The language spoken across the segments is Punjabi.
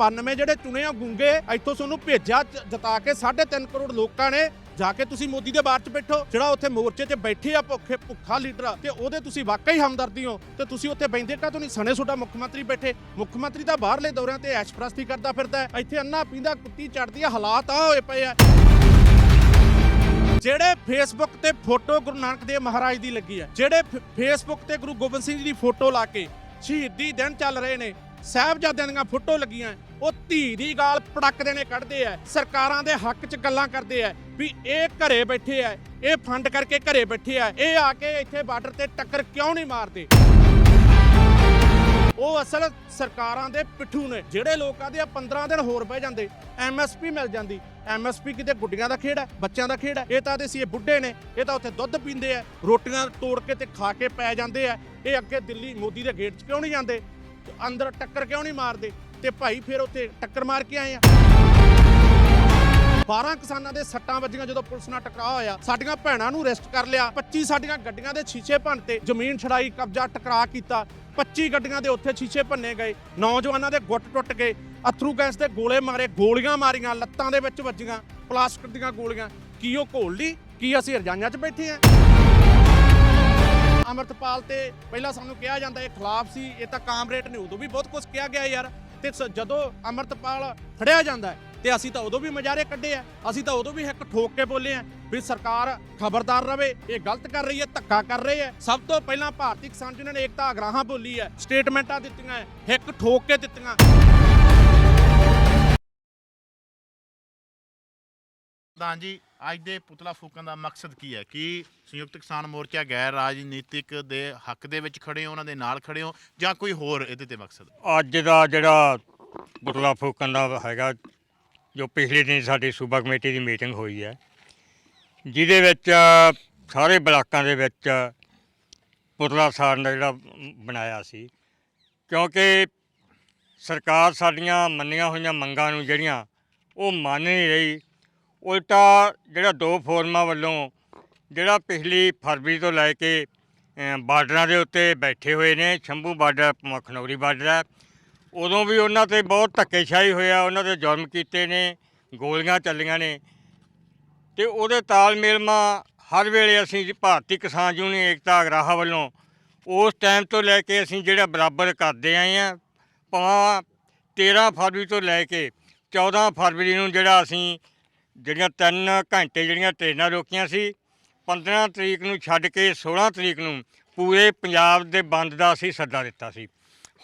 92 ਜਿਹੜੇ ਚੁਣੇ ਆ ਗੁੰਗੇ, ਇੱਥੋਂ ਤੁਹਾਨੂੰ ਭੇਜਿਆ ਜ- ਕੇ 3.5 ਕਰੋੜ ਲੋਕਾਂ ਨੇ। ਜਾ ਕੇ ਤੁਸੀਂ ਮੋਦੀ ਦੇ ਬਾਰ 'ਚ ਬੈਠੋ, ਜਿਹੜਾ ਉੱਥੇ ਮੋਰਚੇ 'ਤੇ ਬੈਠੇ ਆ ਭੁੱਖੇ, ਭੁੱਖਾ ਲੀਡਰ, ਤੇ ਉਹਦੇ ਤੁਸੀਂ ਵਾਕਈ ਹਮਦਰਦੀ ਹੋ, ਤੇ ਤੁਸੀਂ ਉੱਥੇ ਬੈਂਦੇ ਕਾ ਤੋਂ ਨਹੀਂ ਸਣੇ ਤੁਹਾਡਾ ਮੁੱਖ ਮੰਤਰੀ ਬੈਠੇ। ਮੁੱਖ ਮੰਤਰੀ ਤਾਂ ਬਾਹਰਲੇ ਦੌਰਿਆਂ ਤੇ ਐਸ਼ਪ੍ਰਸਤੀ ਕਰਦਾ ਫਿਰਦਾ ਇੱਥੇ ਅੰਨਾ ਪੀਂਦਾ, ਕੁੱਤੀ ਚੜਦੀ ਆ, ਹਾਲਾਤ ਆ ਹੋਏ ਪਏ ਆ। ਜਿਹੜੇ ਫੇਸਬੁੱਕ ਤੇ ਫੋਟੋ ਗੁਰੂ ਨਾਨਕ ਦੇਵ ਮਹਾਰਾਜ ਦੀ ਲੱਗੀ ਹੈ, ਜਿਹੜੇ ਫੇਸਬੁੱਕ ਤੇ ਗੁਰੂ ਗੋਬਿੰਦ ਸਿੰਘ ਜੀ ਦੀ ਫੋਟੋ ਲਾ ਕੇ ਸ਼ਹੀਦੀ ਦਿਨ ਚੱਲ ਰਹੇ ਨੇ ਸਾਹਿਬਜ਼ਾਦਿਆਂ ਦੀਆਂ ਫੋਟੋ ਲੱਗੀਆਂ ਉਹ ਧੀ ਦੀ ਗਾਲ ਪੜਕ ਦੇਣੇ ਕੱਢਦੇ ਆ ਸਰਕਾਰਾਂ ਦੇ ਹੱਕ 'ਚ ਗੱਲਾਂ ਕਰਦੇ ਆ ਵੀ ਇਹ ਘਰੇ ਬੈਠੇ ਆ ਇਹ ਫੰਡ ਕਰਕੇ ਘਰੇ ਬੈਠੇ ਆ ਇਹ ਆ ਕੇ ਇੱਥੇ ਬਾਰਡਰ ਤੇ ਟੱਕਰ ਕਿਉਂ ਨਹੀਂ ਮਾਰਦੇ? ਉਹ ਅਸਲ ਸਰਕਾਰਾਂ ਦੇ ਪਿੱਠੂ ਨੇ, ਜਿਹੜੇ ਲੋਕਾਂ ਦੇ 15 ਦਿਨ ਹੋਰ ਬਹਿ ਜਾਂਦੇ ਐਮਐਸਪੀ ਮਿਲ ਜਾਂਦੀ। ਐਮਐਸਪੀ ਕਿਤੇ ਗੁੱਡੀਆਂ ਦਾ ਖੇਡ ਹੈ, ਬੱਚਿਆਂ ਦਾ ਖੇਡ ਹੈ, ਇਹ ਤਾਂ ਦੇ ਇਹ ਬੁੱਢੇ ਨੇ, ਇਹ ਤਾਂ ਉੱਥੇ ਦੁੱਧ ਪੀਂਦੇ ਆ ਰੋਟੀਆਂ ਤੋੜ ਕੇ ਤੇ ਖਾ ਕੇ ਪੈ ਜਾਂਦੇ ਆ ਇਹ ਅੱਗੇ ਦਿੱਲੀ ਮੋਦੀ ਦੇ ਗੇਟ 'ਚ ਕਿਉਂ ਨਹੀਂ ਜਾਂਦੇ? ਅੰਦਰ ਟੱਕਰ ਕਿਉਂ ਨਹੀਂ ਮਾਰਦੇ? ਤੇ ਭਾਈ ਫਿਰ ਉੱਥੇ ਟੱਕਰ ਮਾਰ ਕੇ ਆਏ ਆ। 12 ਕਿਸਾਨਾਂ ਦੇ ਸੱਟਾਂ ਵੱਜੀਆਂ ਜਦੋਂ ਪੁਲਿਸ ਨਾਲ ਟਕਰਾਅ ਹੋਇਆ। ਸਾਡੀਆਂ ਭੈਣਾਂ ਨੂੰ ਅਰੈਸਟ ਕਰ ਲਿਆ। 25 ਸਾਡੀਆਂ ਗੱਡੀਆਂ ਦੇ ਸ਼ੀਸ਼ੇ ਭੰਨਤੇ ਜ਼ਮੀਨ ਛੜਾਈ ਕਬਜ਼ਾ ਟਕਰਾ ਕੀਤਾ। 25 ਗੱਡੀਆਂ ਦੇ ਉੱਥੇ ਸ਼ੀਸ਼ੇ ਭੰਨੇ ਗਏ। ਨੌਜਵਾਨਾਂ ਦੇ ਗੁੱਟ ਟੁੱਟ ਗਏ। ਅਥਰੂ ਗੈਸ ਦੇ ਗੋਲੇ ਮਾਰੇ, ਗੋਲੀਆਂ ਮਾਰੀਆਂ, ਲੱਤਾਂ ਦੇ ਵਿੱਚ ਵੱਜੀਆਂ, ਪਲਾਸਟਿਕ ਦੀਆਂ ਗੋਲੀਆਂ। ਕੀ ਉਹ ਘੋਲ ਲਈ? ਕੀ ਅਸੀਂ ਰਜਾਈਆਂ 'ਚ ਬੈਠੇ ਆਂ? ਅਮਰਤਪਾਲ ਤੇ ਪਹਿਲਾਂ ਸਾਨੂੰ ਕਿਹਾ ਜਾਂਦਾ ਇਹ ਖਿਲਾਫ ਸੀ ਇਹ ਤਾਂ ਕਾਮਰੇਟ ਨੇ ਉਦੋਂ ਵੀ ਬਹੁਤ ਕੁਝ ਕਿਹਾ ਗਿਆ ਯਾਰ। ਤੇ ਜਦੋਂ ਅਮਰਤਪਾਲ ਫੜਿਆ ਜਾਂਦਾ ਹੈ, ਤੇ ਅਸੀਂ ਤਾਂ ਉਦੋਂ ਵੀ ਮਜਾਰੇ ਕੱਢੇ ਆ ਅਸੀਂ ਤਾਂ ਉਦੋਂ ਵੀ ਇੱਕ ਠੋਕ ਕੇ ਬੋਲੇ ਆ ਵੀ ਸਰਕਾਰ ਖਬਰਦਾਰ ਰਵੇ ਇਹ ਗਲਤ ਕਰ ਰਹੀ ਹੈ ਧੱਕਾ ਕਰ ਰਹੀ ਹੈ। ਸਭ ਤੋਂ ਪਹਿਲਾਂ ਭਾਰਤੀ ਕਿਸਾਨ ਯੂਨੀਅਨ ਨੇ ਏਕਤਾ ਅਗਰਾਹਾਂ ਬੋਲੀ ਹੈ ਸਟੇਟਮੈਂਟਾਂ ਦਿੱਤੀਆਂ ਹੈ, ਹਿੱਕ ਠੋਕ ਕੇ ਦਿੱਤੀਆਂ। ਪ੍ਰਧਾਨ ਜੀ, ਅੱਜ ਦੇ ਪੁਤਲਾ ਫੂਕਣ ਦਾ ਮਕਸਦ ਕੀ ਹੈ? ਕਿ ਸੰਯੁਕਤ ਕਿਸਾਨ ਮੋਰਚਾ ਗੈਰ ਰਾਜਨੀਤਿਕ ਦੇ ਹੱਕ ਦੇ ਵਿੱਚ ਖੜੇ ਹੋ, ਉਹਨਾਂ ਦੇ ਨਾਲ ਖੜੇ ਹੋ, ਜਾਂ ਕੋਈ ਹੋਰ ਇਹਦੇ ਤੇ ਮਕਸਦ? ਅੱਜ ਦਾ ਜਿਹੜਾ ਪੁਤਲਾ ਫੂਕਣ ਦਾ ਹੈਗਾ, ਜੋ ਪਿਛਲੇ ਦਿਨ ਸਾਡੀ ਸੂਬਾ ਕਮੇਟੀ ਦੀ ਮੀਟਿੰਗ ਹੋਈ ਹੈ, ਜਿਹਦੇ ਵਿੱਚ ਸਾਰੇ ਬਲਾਕਾਂ ਦੇ ਵਿੱਚ ਪੁਤਲਾ ਸਾੜਨ ਦਾ ਜਿਹੜਾ ਬਣਾਇਆ ਸੀ, ਕਿਉਂਕਿ ਸਰਕਾਰ ਸਾਡੀਆਂ ਮੰਨੀਆਂ ਹੋਈਆਂ ਮੰਗਾਂ ਨੂੰ ਜਿਹੜੀਆਂ ਉਹ ਮੰਨ ਨਹੀਂ ਰਹੀ ਉਲਟਾ ਜਿਹੜਾ ਦੋ ਫੋਰਮਾਂ ਵੱਲੋਂ ਜਿਹੜਾ ਪਿਛਲੀ ਫਰਵਰੀ ਤੋਂ ਲੈ ਕੇ ਅ, ਬਾਰਡਰਾਂ ਦੇ ਉੱਤੇ ਬੈਠੇ ਹੋਏ ਨੇ ਸ਼ੰਭੂ ਬਾਰਡਰ ਮਖਨੌਰੀ ਬਾਰਡਰ ਹੈ। ਉਦੋਂ ਵੀ ਉਹਨਾਂ ਤੇ ਬਹੁਤ ਧੱਕੇਸ਼ਾਹੀ ਹੋਇਆ ਉਹਨਾਂ ਦੇ ਜੁਰਮ ਕੀਤੇ ਨੇ ਗੋਲੀਆਂ ਚੱਲੀਆਂ ਨੇ। ਤੇ ਉਹਦੇ ਤਾਲਮੇਲ ਮਾ ਹਰ ਵੇਲੇ ਅਸੀਂ ਭਾਰਤੀ ਕਿਸਾਨ ਯੂਨੀਅਨ ਏਕਤਾ ਅਗਰਾਹਾ ਵੱਲੋਂ ਉਸ ਟਾਈਮ ਤੋਂ ਲੈ ਕੇ ਅਸੀਂ ਜਿਹੜਾ ਬਰਾਬਰ ਕਰਦੇ ਆਏ ਆ ਭਾਵੇਂ 13 ਫਰਵਰੀ ਤੋਂ ਲੈ ਕੇ 14 ਫਰਵਰੀ ਨੂੰ ਜਿਹੜਾ ਅਸੀਂ ਜਿਹੜੀਆਂ 3 ਘੰਟੇ ਜਿਹੜੀਆਂ ਟ੍ਰੇਨਾਂ ਰੋਕੀਆਂ ਸੀ 15 ਤਰੀਕ ਨੂੰ ਛੱਡ ਕੇ 16 ਤਰੀਕ ਨੂੰ ਪੂਰੇ ਪੰਜਾਬ ਦੇ ਬੰਦ ਦਾ ਅਸੀਂ ਸੱਦਾ ਦਿੱਤਾ ਸੀ।